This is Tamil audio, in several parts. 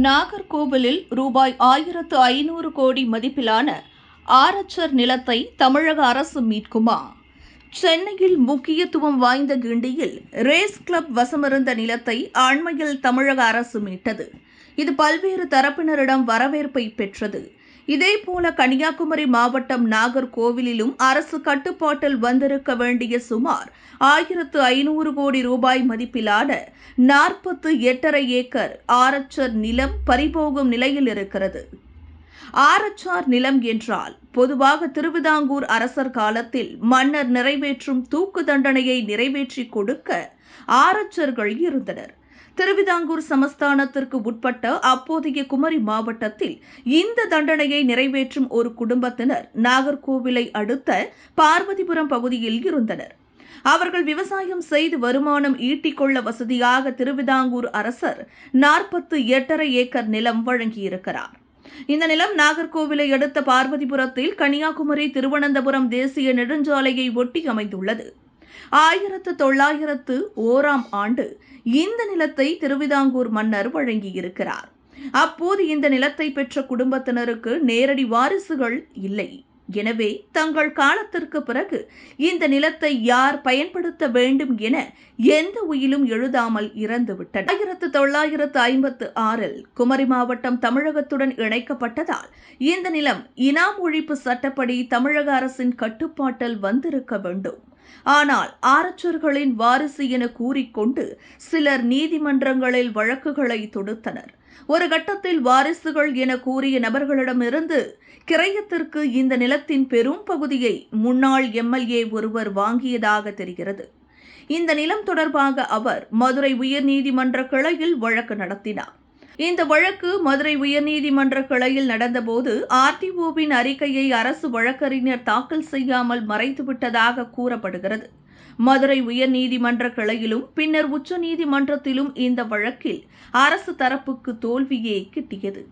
நாகர்கோவிலில் ரூபாய் ஆயிரத்து ஐநூறு கோடி மதிப்பிலான ஆரச்சர் நிலத்தை தமிழக அரசு மீட்குமா? சென்னையில் முக்கியத்துவம் வாய்ந்த கிண்டியில் ரேஸ் கிளப் வசமிருந்த நிலத்தை அண்மையில் தமிழக அரசு மீட்டது. இது பல்வேறு தரப்பினரிடம் வரவேற்பை பெற்றது. இதேபோல கன்னியாகுமரி மாவட்டம் நாகர்கோவிலிலும் அரசு கட்டுப்பாட்டில் வந்திருக்க வேண்டிய சுமார் ஆயிரத்து ஐநூறு கோடி ரூபாய் மதிப்பிலான நாற்பத்து எட்டரை ஏக்கர் ஆரச்சர் நிலம் பறிபோகும் நிலையில் இருக்கிறது. ஆரச்சார் நிலம் என்றால் பொதுவாக திருவிதாங்கூர் அரசர் காலத்தில் மன்னர் நிறைவேற்றும் தூக்கு தண்டனையை நிறைவேற்றி கொடுக்க ஆரச்சர்கள் இருந்தனர். திருவிதாங்கூர் சமஸ்தானத்திற்கு உட்பட்ட அப்போதைய குமரி மாவட்டத்தில் இந்த தண்டனையை நிறைவேற்றும் ஒரு குடும்பத்தினர் நாகர்கோவிலை அடுத்த பார்வதிபுரம் பகுதியில் இருந்தனர். அவர்கள் விவசாயம் செய்து வருமானம் ஈட்டிக்கொள்ள வசதியாக திருவிதாங்கூர் அரசர் நாற்பத்து எட்டரை ஏக்கர் நிலம் வழங்கியிருக்கிறார். இந்த நிலம் நாகர்கோவிலை அடுத்த பார்வதிபுரத்தில் கன்னியாகுமரி திருவனந்தபுரம் தேசிய நெடுஞ்சாலையை ஒட்டி அமைந்துள்ளது. ஆயிரத்து தொள்ளாயிரத்து ஓராம் ஆண்டு இந்த நிலத்தை திருவிதாங்கூர் மன்னர் வழங்கியிருக்கிறார். அப்போது இந்த நிலத்தை பெற்ற குடும்பத்தினருக்கு நேரடி வாரிசுகள் இல்லை. எனவே தங்கள் காலத்திற்கு பிறகு இந்த நிலத்தை யார் பயன்படுத்த வேண்டும் என எந்த உயிலும் எழுதாமல் இறந்துவிட்டன ஆயிரத்து தொள்ளாயிரத்து ஐம்பத்து ஆறில் குமரி மாவட்டம் தமிழகத்துடன் இணைக்கப்பட்டதால் இந்த நிலம் இனாம் ஒழிப்பு சட்டப்படி தமிழக அரசின் கட்டுப்பாட்டில் வந்திருக்க வேண்டும். ஆனால் ஆரச்சர்களின் வாரிசு என கூறிக்கொண்டு சிலர் நீதிமன்றங்களில் வழக்குகளை தொடுத்தனர். ஒரு கட்டத்தில் வாரிசுகள் என கூறிய நபர்களிடமிருந்து கிரயத்திற்கு இந்த நிலத்தின் பெரும் பகுதியை முன்னாள் எம்எல்ஏ ஒருவர் வாங்கியதாக தெரிகிறது. இந்த நிலம் தொடர்பாக அவர் மதுரை உயர்நீதிமன்ற கிளையில் வழக்கு நடத்தினார். இந்த வழக்கு மதுரை உயர்நீதிமன்ற கிளையில் நடந்தபோது ஆர்டிஓவின் அறிக்கையை அரசு வழக்கறிஞர் தாக்கல் செய்யாமல் மறைத்துவிட்டதாக கூறப்படுகிறது. மதுரை உயர்நீதிமன்ற கிளையிலும் பின்னர் உச்சநீதிமன்றத்திலும் இந்த வழக்கில் அரசு தரப்புக்கு தோல்வியே கிட்டியது.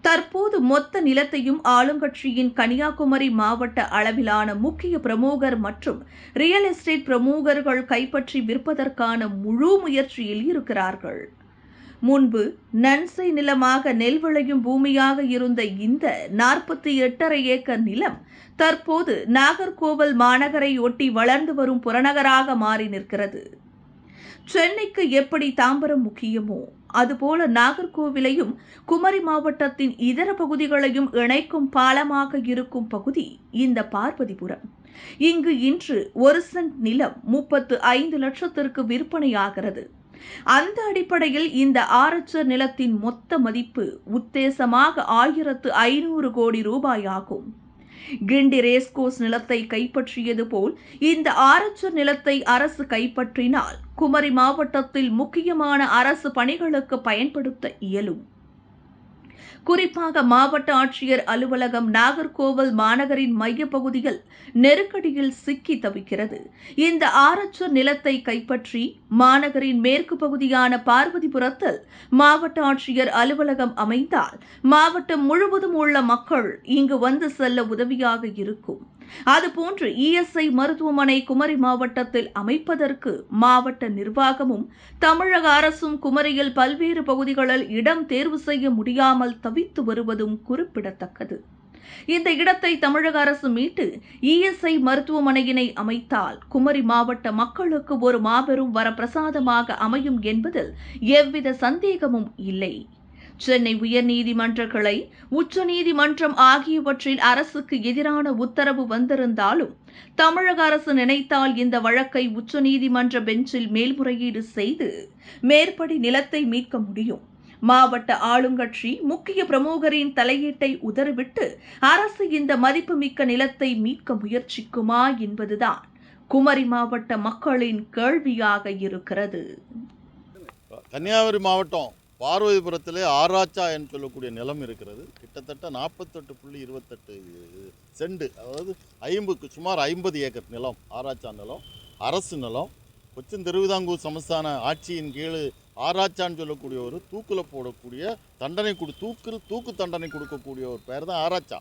தற்போது மொத்த நிலத்தையும் ஆளுங்கட்சியின் கன்னியாகுமரி மாவட்ட அளவிலான முக்கிய பிரமுகர் மற்றும் ரியல் எஸ்டேட் பிரமுகர்கள் கைப்பற்றி விற்பதற்கான முழு முயற்சியில் இருக்கிறார்கள். முன்பு நன்சை நிலமாக நெல் விளையும் பூமியாக இருந்த இந்த நாற்பத்தி எட்டரை ஏக்கர் நிலம் தற்போது நாகர்கோவில் மாநகரை ஒட்டி வளர்ந்து வரும் புறநகராக மாறி நிற்கிறது. சென்னைக்கு எப்படி தாம்பரம் முக்கியமோ அதுபோல நாகர்கோவிலையும் குமரி மாவட்டத்தின் இதர பகுதிகளையும் இணைக்கும் பாலமாக இருக்கும் பகுதி இந்த பார்வதிபுரம். இங்கு இன்று ஒரு சென்ட் நிலம் முப்பத்து ஐந்து லட்சத்திற்கு விற்பனையாகிறது. அந்த அடிப்படையில் இந்த ஆரச்சர் நிலத்தின் மொத்த மதிப்பு உத்தேசமாக ஆயிரத்து ஐநூறு கோடி ரூபாய் ஆகும் கிண்டி ரேஸ்கோஸ் நிலத்தை கைப்பற்றியது போல் இந்த ஆரச்சர் நிலத்தை அரசு கைப்பற்றினால் குமரி மாவட்டத்தில் முக்கியமான அரசு பணிகளுக்கு பயன்படுத்த இயலும். குறிப்பாக மாவட்ட ஆட்சியர் அலுவலகம் நாகர்கோவில் மாநகரின் மையப்பகுதியில் நெருக்கடியில் சிக்கி தவிக்கிறது. இந்த ஆரச்சர் நிலத்தை கைப்பற்றி மாநகரின் மேற்கு பகுதியான பார்வதிபுரத்தில் மாவட்ட ஆட்சியர் அலுவலகம் அமைந்தால் மாவட்டம் முழுவதும் உள்ள மக்கள் இங்கு வந்து செல்ல உதவியாக இருக்கும். அதுபோன்று இஎஸ்ஐ மருத்துவமனை குமரி மாவட்டத்தில் அமைப்பதற்கு மாவட்ட நிர்வாகமும் தமிழக அரசும் குமரியில் பல்வேறு பகுதிகளில் இடம் தேர்வு செய்ய முடியாமல் தவித்து வருவதும் குறிப்பிடத்தக்கது. இந்த இடத்தை தமிழக அரசு மீட்டு இஎஸ்ஐ மருத்துவமனையினை அமைத்தால் குமரி மாவட்ட மக்களுக்கு ஒரு மாபெரும் வரப்பிரசாதமாக அமையும் என்பதில் எவ்வித சந்தேகமும் இல்லை. சென்னை உயர்நீதிமன்ற கிளை உச்சநீதிமன்றம் ஆகியவற்றில் அரசுக்கு எதிரான உத்தரவு வந்திருந்தாலும் தமிழக அரசு நினைத்தால் இந்த வழக்கை உச்சநீதிமன்ற பெஞ்சில் மேல்முறையீடு செய்து மேற்படி நிலத்தை மீட்க முடியும். மாவட்ட ஆளுங்கட்சி முக்கிய பிரமுகரின் தலையீட்டை உதறிவிட்டு அரசு இந்த மதிப்புமிக்க நிலத்தை மீட்க முயற்சிக்குமா என்பதுதான் குமரி மாவட்ட மக்களின் கேள்வியாக இருக்கிறது. கன்னியாகுமரி மாவட்டம் பார்வதிபுரத்திலே ஆராய்ச்சா என்று சொல்லக்கூடிய நிலம் இருக்கிறது. கிட்டத்தட்ட நாற்பத்தெட்டு புள்ளி இருபத்தெட்டு செண்டு அதாவது ஐம்புக்கு சுமார் ஐம்பது ஏக்கர் நிலம் ஆராய்ச்சா நிலம் அரசு நிலம். கொச்சின் திருவிதாங்கூர் சமஸ்தான ஆட்சியின் கீழ் ஆராய்ச்சான்னு சொல்லக்கூடிய ஒரு தூக்கில் போடக்கூடிய தண்டனை கொடு தூக்கு தூக்கு தண்டனை கொடுக்கக்கூடிய ஒரு பெயர் தான் ஆராய்ச்சா.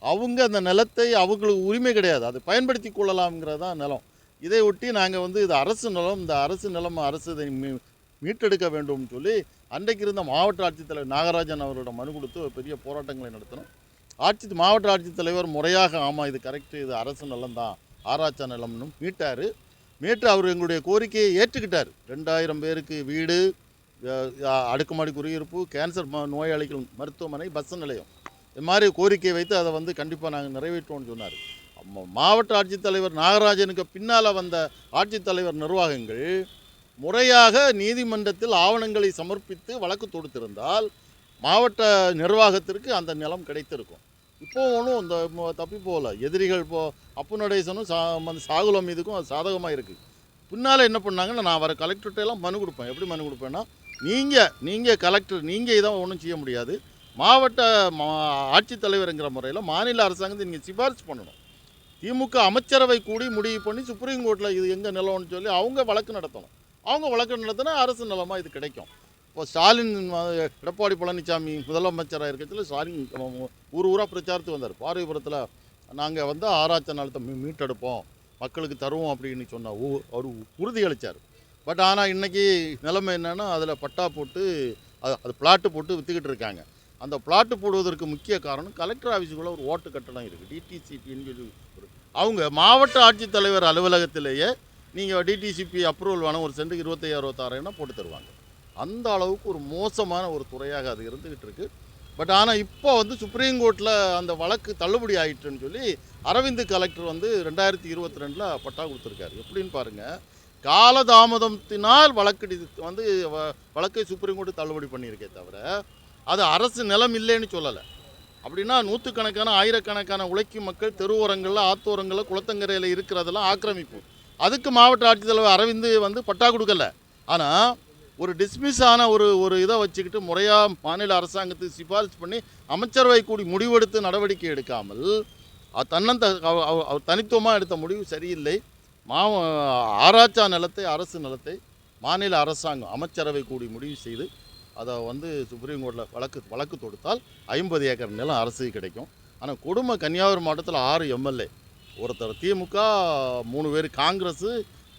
அவங்க அந்த நிலத்தை அவங்களுக்கு உரிமை கிடையாது. அது பயன்படுத்தி கொள்ளலாம்ங்கிறது தான் நிலம். இதை ஒட்டி நாங்கள் வந்து இது அரசு நிலம் இந்த அரசு நிலம் அரசு இதை மீ- மீட்டெடுக்க வேண்டும்னு சொல்லி அன்றைக்கு இருந்த மாவட்ட ஆட்சித்தலைவர் நாகராஜன் அவரோட மனு கொடுத்து ஒரு பெரிய போராட்டங்களை நடத்தணும். ஆட்சி மாவட்ட ஆட்சித்தலைவர் முறையாக ஆமாம் இது கரெக்டு இது அரசு நிலம்தான் ஆராய்ச்சா நலம்னு மீட்டார். மீட்டு அவர் எங்களுடைய கோரிக்கையை ஏற்றுக்கிட்டார். ரெண்டாயிரம் பேருக்கு வீடு அடுக்குமாடி குடியிருப்பு கேன்சர் ம- நோயாளிகள் மருத்துவமனை பஸ் நிலையம். இது மாதிரி கோரிக்கை வைத்து அதை வந்து கண்டிப்பாக நாங்கள் நிறைவேற்றுவோம்னு சொன்னார். மாவட்ட ஆட்சித்தலைவர் நாகராஜனுக்கு பின்னால் வந்த ஆட்சித்தலைவர் நிர்வாகங்கள் முறையாக நீதிமன்றத்தில் ஆவணங்களை சமர்ப்பித்து வழக்கு தொடுத்திருந்தால் மாவட்ட நிர்வாகத்திற்கு அந்த நிலம் கிடைத்திருக்கும். இப்போ ஒன்றும் இந்த தப்பி போகல. எதிரிகள் இப்போ அப்பு நடேசனும் சா அந்த சாகுலம் இதுக்கும் அது சாதகமாக இருக்குது பின்னால் என்ன பண்ணாங்கன்னா நான் வர கலெக்டர்கிட்ட எல்லாம் மனு கொடுப்பேன். எப்படி மனு கொடுப்பேன்னா நீங்கள் நீங்கள் கலெக்டர் நீங்கள் இதை ஒன்றும் செய்ய முடியாது. மாவட்ட மா ஆட்சித்தலைவருங்கிற முறையில் மாநில அரசாங்கத்தை நீங்கள் சிபாரிசு பண்ணணும். திமுக அமைச்சரவை கூடி முடிவு பண்ணி சுப்ரீம் கோர்ட்டில் இது எங்கே நிலம்னு சொல்லி அவங்க வழக்கு நடத்தணும். அவங்க வழக்கு நடத்தினா அரசு நிலமாக இது கிடைக்கும். இப்போ ஸ்டாலின் எடப்பாடி பழனிசாமி முதலமைச்சராக இருக்கச்சில் ஸ்டாலின் ஊர் ஊராக பிரச்சாரத்துக்கு வந்தார். பார்வைபுரத்தில் நாங்கள் வந்து ஆராய்ச்சி நிலத்தை மீட்டெடுப்போம். மக்களுக்கு தருவோம் அப்படின்னு சொன்ன ஊ அவர் உறுதியளித்தார் பட் ஆனால் இன்றைக்கி நிலைமை என்னென்னா அதில் பட்டா போட்டு அது அது பிளாட்டு போட்டு விற்றுக்கிட்டு இருக்காங்க. அந்த பிளாட்டு போடுவதற்கு முக்கிய காரணம் கலெக்டர் ஆஃபீஸுக்குள்ளே ஒரு ஓட்டு கட்டணம் இருக்குது டிடிசிபின்னு சொல்லி அவங்க மாவட்ட ஆட்சித்தலைவர் அலுவலகத்திலேயே நீங்கள் டிடிசிபி அப்ரூவல் வேணும் ஒரு சென்ட்டுக்கு இருபத்தையா அறுபத்தாயிரம்னா போட்டு தருவாங்க. அந்த அளவுக்கு ஒரு மோசமான ஒரு துறையாக அது இருந்துக்கிட்டு இருக்குது பட் ஆனால் இப்போ வந்து சுப்ரீம் கோர்ட்டில் அந்த வழக்கு தள்ளுபடி ஆயிட்டுன்னு சொல்லி அரவிந்த் கலெக்டர் வந்து ரெண்டாயிரத்தி இருபத்தி ரெண்டில் பட்டா கொடுத்துருக்காரு. எப்படின்னு பாருங்கள் காலதாமதத்தினால் வழக்கு வந்து வ- வழக்கை சுப்ரீம் கோர்ட்டு தள்ளுபடி பண்ணியிருக்கே தவிர அது அரசு நிலம் இல்லைன்னு சொல்லலை. அப்படின்னா நூற்றுக்கணக்கான ஆயிரக்கணக்கான உழைக்கும் மக்கள் தெருவோரங்களில் ஆத்தோரங்களில் குளத்தங்கரையில் இருக்கிறதெல்லாம் ஆக்கிரமிப்பு. அதுக்கு மாவட்ட ஆட்சித்தலைவர் அரவிந்து வந்து பட்டா கொடுக்கல. ஆனால் ஒரு டிஸ்மிஸ் ஆன ஒரு ஒரு இதை வச்சுக்கிட்டு முறையாக மாநில அரசாங்கத்துக்கு சிபாரிசு பண்ணி அமைச்சரவை கூடி முடிவெடுத்து நடவடிக்கை எடுக்காமல் தன்னந்த அவர் தனித்துவமாக எடுத்த முடிவு சரியில்லை. மா ஆராய்ச்சா நிலத்தை அரசு நிலத்தை மாநில அரசாங்கம் அமைச்சரவை கூடி முடிவு செய்து அதை வந்து சுப்ரீம் கோர்ட்டில் வழக்கு வழக்கு தொடுத்தால் ஐம்பது ஏக்கர் நிலம் அரசுக்கு கிடைக்கும். ஆனால் கொடுமை கன்னியாகுமரி மாவட்டத்தில் ஆறு எம்எல்ஏ. ஒருத்தர் திமுக மூணு பேர் காங்கிரஸ்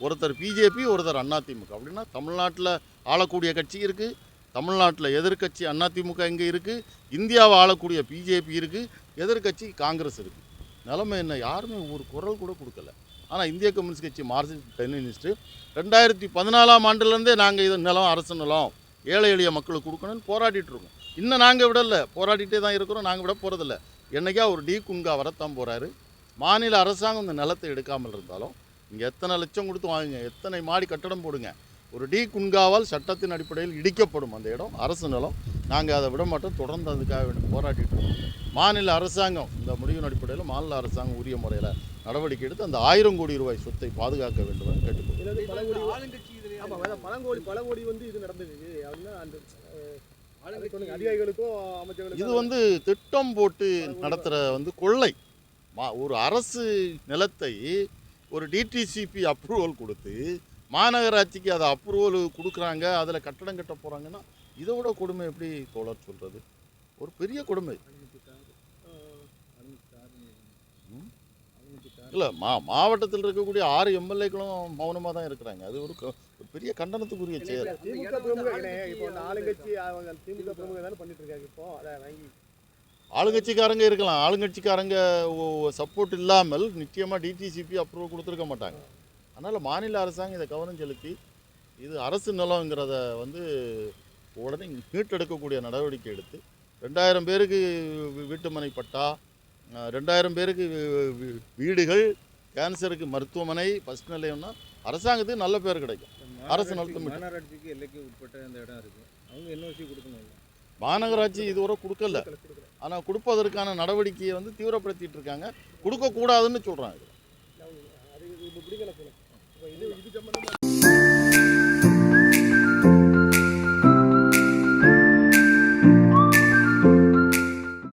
ஒருத்தர் பிஜேபி ஒருத்தர் அதிமுக அப்படின்னா தமிழ்நாட்டில் ஆளக்கூடிய கட்சி இருக்குது தமிழ்நாட்டில் எதிர்க்கட்சி அதிமுக இங்கே இருக்குது இந்தியாவை ஆளக்கூடிய பிஜேபி இருக்குது எதிர்க்கட்சி காங்கிரஸ் இருக்குது நிலைமை என்ன? யாருமே ஒரு குரல் கூட கொடுக்கல. ஆனால் இந்திய கம்யூனிஸ்ட் கட்சி மார்க்சிஸ்ட் கம்யூனிஸ்ட்டு ரெண்டாயிரத்தி பதினாலாம் ஆண்டுலேருந்தே நாங்கள் இது நிலம் அரசு நிலம் ஏழை எளிய மக்களுக்கு கொடுக்கணும்னு போராடிட்டு இருக்கோம். இன்னும் நாங்கள் விடல. போராடிட்டே தான் இருக்கிறோம். நாங்கள் விட போகிறதில்ல என்னைக்கா ஒரு டி குன்கா வரத்தான் போகிறாரு மாநில அரசாங்கம் இந்த நிலத்தை எடுக்காமல் இருந்தாலும் இங்கே எத்தனை லட்சம் கொடுத்து வாங்குங்க எத்தனை மாடி கட்டடம் போடுங்க ஒரு டி குன்காவால் சட்டத்தின் அடிப்படையில் இடிக்கப்படும் அந்த இடம் அரசு நிலம். நாங்கள் அதை விட மாட்டோம் தொடர்ந்து அதுக்காக வேண்டி போராடிட்டு இருக்கோம். மாநில அரசாங்கம் இந்த முடிவின் அடிப்படையில் மாநில அரசாங்கம் உரிய முறையில் நடவடிக்கை எடுத்து அந்த ஆயிரம் கோடி ரூபாய் சொத்தை பாதுகாக்க வேண்டும் என கேட்டுக்கொள்கிறேன் இது வந்து திட்டம் போட்டு நடத்துகிற வந்து கொள்ளை. மா ஒரு அரசு நிலத்தை ஒரு டிடிசிபி அப்ரூவல் கொடுத்து மாநகராட்சிக்கு அதை அப்ரூவல் கொடுக்குறாங்க அதில் கட்டடம் கட்ட போகிறாங்கன்னா இதை விட கொடுமை எப்படி தோழர் சொல்கிறது ஒரு பெரிய கொடுமை. இல்லை மா மாவட்டத்தில் இருக்கக்கூடிய ஆறு எம்எல்ஏக்களும் மௌனமாக தான் இருக்கிறாங்க. அது ஒரு ஒரு பெரிய கண்டனத்துக்குரிய செயல். திமுக பிரமுக இப்போ அந்த ஆளுங்கட்சி அவங்க திமுக பிரமுக தானே பண்ணிட்டு இருக்காங்க இப்போ அதை வாங்கி ஆளுங்கட்சிக்காரங்க இருக்கலாம். ஆளுங்கட்சிக்காரங்க சப்போர்ட் இல்லாமல் நிச்சயமாக டிடிசிபி அப்ரூவல் கொடுத்துருக்க மாட்டாங்க. அதனால் மாநில அரசாங்கம் இதை கவனம் செலுத்தி இது அரசு நிலங்கிறத வந்து உடனே மீட்டெடுக்கக்கூடிய நடவடிக்கை எடுத்து ரெண்டாயிரம் பேருக்கு வீட்டுமனை பட்டா ரெண்டாயிரம் பேருக்கு வீடுகள் கேன்சருக்கு மருத்துவமனை பஸ் நிலையம்னா அரசாங்கத்துக்கு நல்ல பேர் கிடைக்கும். அரசு நிலத்தை மாநகராட்சிக்கு- எல்லைக்கு உட்பட்ட அந்த இடம் இருக்கு. அவங்க என்ஓசி கொடுக்கணும் மாநகராட்சி இதுவரை கொடுக்கல. ஆனால் கொடுப்பதற்கான நடவடிக்கையை வந்து தீவிரப்படுத்திட்டு இருக்காங்க. கொடுக்கக்கூடாதுன்னு சொல்கிறாங்க